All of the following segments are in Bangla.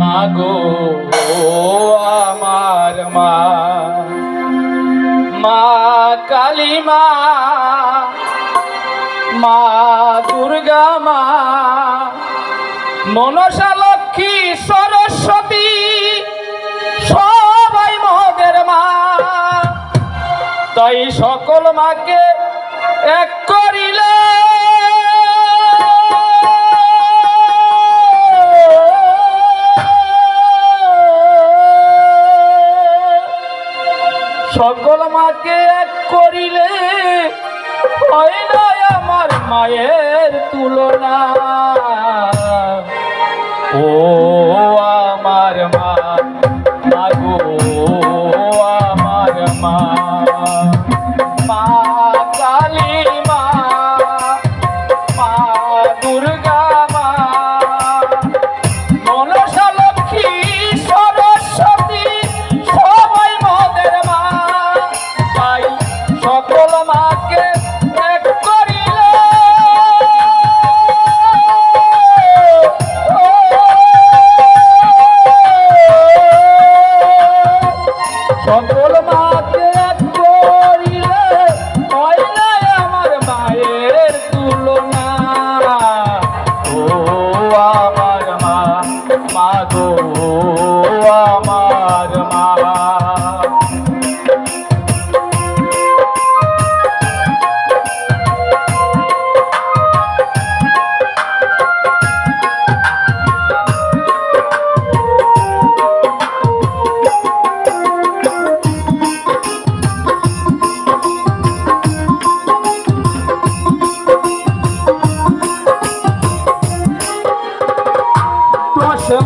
মাগো, আমার মা। মা কালী মা দুর্গা মা। মনসা লক্ষ্মী সরস্বতী, সবাই মদের মা। তাই সকল মাকে এক সকল মাকে এক করিলে হয় না আমার মায়ের তুলনা। ও আমার মা মাগো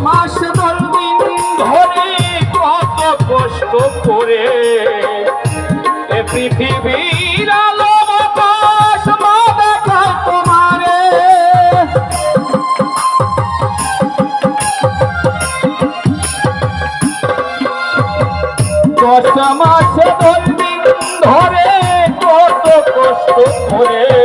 মাস দশ দিন ধরে কত কষ্ট করে এ পৃথিবীর আলো বাতাস মা দেখায় তোমারে। দশ মাস দশ দিন ধরে কত কষ্ট করে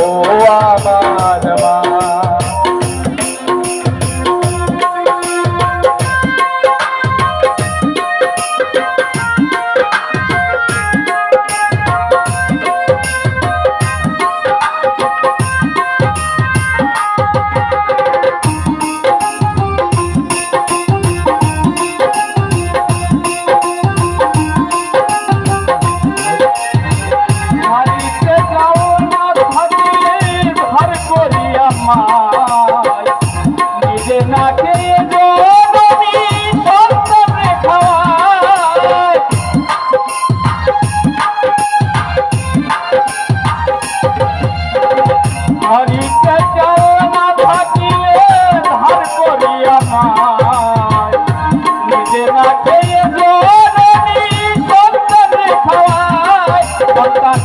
যাও না থাকিলে ঘর করিয়া মায়। নিজে না খেয়ে জননী সন্তানে খাওয়ায়। সন্তান